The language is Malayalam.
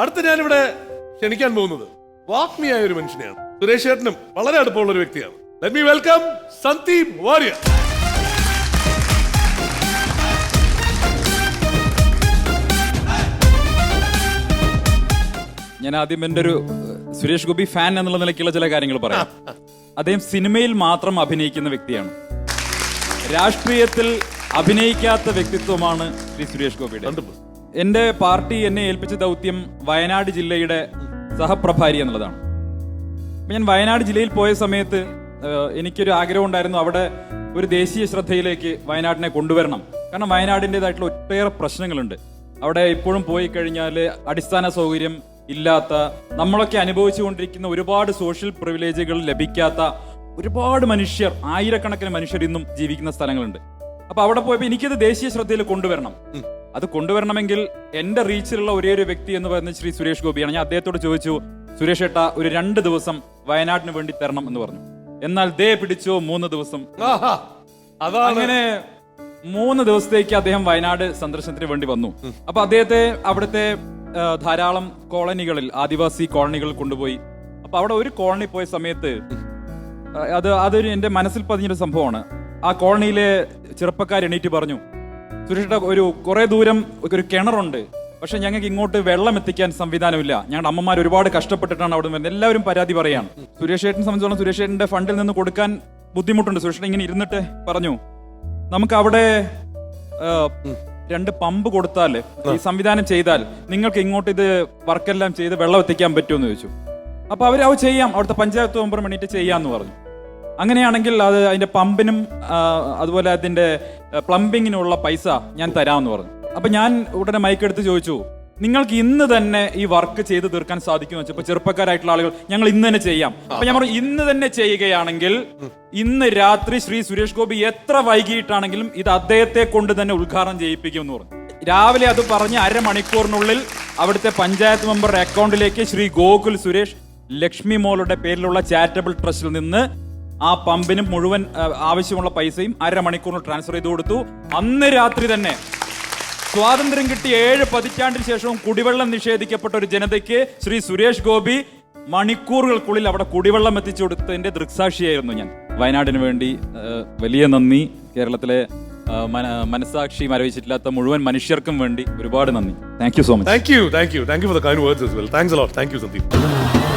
അടുത്ത് ഞാനിവിടെ ക്ഷണിക്കാൻ പോകുന്നത് വാഗ്മിയായ ഒരു മനുഷ്യനെയാണ്. സുരേഷ് ചേട്ടനും വളരെ അടുപ്പമുള്ള ഒരു വ്യക്തിയാണ്. Let me welcome Sandeep Warrier ഞാൻ ആദ്യം എന്റെ ഒരു സുരേഷ് ഗോപി ഫാൻ എന്നുള്ള നിലയ്ക്കുള്ള ചില കാര്യങ്ങൾ പറയാം. അദ്ദേഹം സിനിമയിൽ മാത്രം അഭിനയിക്കുന്ന വ്യക്തിയാണ്. രാഷ്ട്രീയത്തിൽ അഭിനയിക്കാത്ത വ്യക്തിത്വമാണ് ശ്രീ സുരേഷ് ഗോപിയുടെ. എന്റെ പാർട്ടി എന്നെ ഏൽപ്പിച്ച ദൗത്യം വയനാട് ജില്ലയുടെ സഹപ്രഭാരി എന്നുള്ളതാണ്. ഞാൻ വയനാട് ജില്ലയിൽ പോയ സമയത്ത് എനിക്കൊരു ആഗ്രഹം ഉണ്ടായിരുന്നു അവിടെ ഒരു ദേശീയ ശ്രദ്ധയിലേക്ക് വയനാടിനെ കൊണ്ടുവരണം. കാരണം വയനാടിന്റെതായിട്ടുള്ള ഒട്ടേറെ പ്രശ്നങ്ങളുണ്ട്. അവിടെ ഇപ്പോഴും പോയി കഴിഞ്ഞാൽ അടിസ്ഥാന സൗകര്യം ഇല്ലാത്ത നമ്മളൊക്കെ അനുഭവിച്ചുകൊണ്ടിരിക്കുന്ന ഒരുപാട് സോഷ്യൽ പ്രിവിലേജുകൾ ലഭിക്കാത്ത ഒരുപാട് മനുഷ്യർ ആയിരക്കണക്കിന് മനുഷ്യർ ഇന്നും ജീവിക്കുന്ന സ്ഥലങ്ങളുണ്ട്. അപ്പൊ അവിടെ പോയപ്പോൾ എനിക്കത് ദേശീയ ശ്രദ്ധയിൽ കൊണ്ടുവരണം. അത് കൊണ്ടുവരണമെങ്കിൽ എന്റെ റീച്ചിലുള്ള ഒരേ ഒരു വ്യക്തി എന്ന് പറയുന്നത് ശ്രീ സുരേഷ് ഗോപിയാണ്. ഞാൻ അദ്ദേഹത്തോട് ചോദിച്ചു സുരേഷ് ഏട്ട ഒരു രണ്ട് ദിവസം വയനാടിന് വേണ്ടി തരണം എന്ന് പറഞ്ഞു. എന്നാൽ ദേ പിടിച്ചോ മൂന്ന് ദിവസം. അങ്ങനെ മൂന്ന് ദിവസത്തേക്ക് അദ്ദേഹം വയനാട് സന്ദർശനത്തിന് വേണ്ടി വന്നു. അപ്പൊ അദ്ദേഹത്തെ അവിടുത്തെ ധാരാളം കോളനികളിൽ ആദിവാസി കോളനികളിൽ കൊണ്ടുപോയി. അപ്പൊ അവിടെ ഒരു കോളനി പോയ സമയത്ത് അത് അതൊരു എന്റെ മനസ്സിൽ പതിഞ്ഞൊരു സംഭവമാണ്. ആ കോളനിയിലെ ചെറുപ്പക്കാർ എണീറ്റ് പറഞ്ഞു സുരേഷ് ഒരു കുറെ ദൂരം ഒരു കിണറുണ്ട്. പക്ഷെ ഞങ്ങൾക്ക് ഇങ്ങോട്ട് വെള്ളം എത്തിക്കാൻ സംവിധാനമില്ല. ഞങ്ങളുടെ അമ്മമാർ ഒരുപാട് കഷ്ടപ്പെട്ടിട്ടാണ് അവിടെ വരുന്നത്. എല്ലാവരും പരാതി പറയാണ്. സുരേഷ് ഏട്ടനെ സംബന്ധിച്ചോളം സുരേഷ് ഏട്ടന്റെ ഫണ്ടിൽ നിന്ന് കൊടുക്കാൻ ബുദ്ധിമുട്ടുണ്ട്. സുരേഷ് ഇങ്ങനെ ഇരുന്നിട്ട് പറഞ്ഞു നമുക്ക് അവിടെ രണ്ട് പമ്പ് കൊടുത്താൽ ഈ സംവിധാനം ചെയ്താൽ നിങ്ങൾക്ക് ഇങ്ങോട്ട് ഇത് വർക്കെല്ലാം ചെയ്ത് വെള്ളം എത്തിക്കാൻ പറ്റുമെന്ന് ചോദിച്ചു. അപ്പൊ അവർ അവ ചെയ്യാം. അവിടുത്തെ പഞ്ചായത്ത് മെമ്പർ വേണ്ടിയിട്ട് ചെയ്യാന്ന് പറഞ്ഞു. അങ്ങനെയാണെങ്കിൽ അത് അതിന്റെ പമ്പിനും അതുപോലെ അതിന്റെ പ്ലംബിങ്ങിനുള്ള പൈസ ഞാൻ തരാമെന്ന് പറഞ്ഞു. അപ്പം ഞാൻ ഉടനെ മൈക്കെടുത്ത് ചോദിച്ചു നിങ്ങൾക്ക് ഇന്ന് തന്നെ ഈ വർക്ക് ചെയ്ത് തീർക്കാൻ സാധിക്കുമെന്ന് വെച്ചപ്പോ ചെറുപ്പക്കാരായിട്ടുള്ള ആളുകൾ ഞങ്ങൾ ഇന്ന് തന്നെ ചെയ്യാം. അപ്പൊ ഞാൻ പറഞ്ഞു ഇന്ന് തന്നെ ചെയ്യുകയാണെങ്കിൽ ഇന്ന് രാത്രി ശ്രീ സുരേഷ് ഗോപി എത്ര വൈകിട്ടാണെങ്കിലും ഇത് അദ്ദേഹത്തെ കൊണ്ട് തന്നെ ഉദ്ഘാടനം ചെയ്യിപ്പിക്കുമെന്ന് പറഞ്ഞു. രാവിലെ അത് പറഞ്ഞ് അരമണിക്കൂറിനുള്ളിൽ അവിടുത്തെ പഞ്ചായത്ത് മെമ്പറുടെ അക്കൗണ്ടിലേക്ക് ശ്രീ ഗോകുൽ സുരേഷ് ലക്ഷ്മി മോളുടെ പേരിലുള്ള ചാരിറ്റബിൾ ട്രസ്റ്റിൽ നിന്ന് ആ പമ്പിന് മുഴുവൻ ആവശ്യമുള്ള പൈസയും അരമണിക്കൂറിന് ട്രാൻസ്ഫർ ചെയ്ത് കൊടുത്തു. അന്ന് രാത്രി തന്നെ സ്വാതന്ത്ര്യം കിട്ടി ഏഴ് പതിറ്റാണ്ടിന് ശേഷവും കുടിവെള്ളം നിഷേധിക്കപ്പെട്ട ഒരു ജനതയ്ക്ക് ശ്രീ സുരേഷ് ഗോപി മണിക്കൂറുകൾക്കുള്ളിൽ അവിടെ കുടിവെള്ളം എത്തിച്ചു കൊടുത്തതിന്റെ ദൃക്സാക്ഷിയായിരുന്നു ഞാൻ. വയനാടിന് വേണ്ടി വലിയ നന്ദി. കേരളത്തിലെ മനസാക്ഷി മരവിച്ചിട്ടില്ലാത്ത മുഴുവൻ മനുഷ്യർക്കും വേണ്ടി ഒരുപാട് നന്ദി. Thank you so much thank you thank you thank you for the kind words well thanks lot thank you Sandeep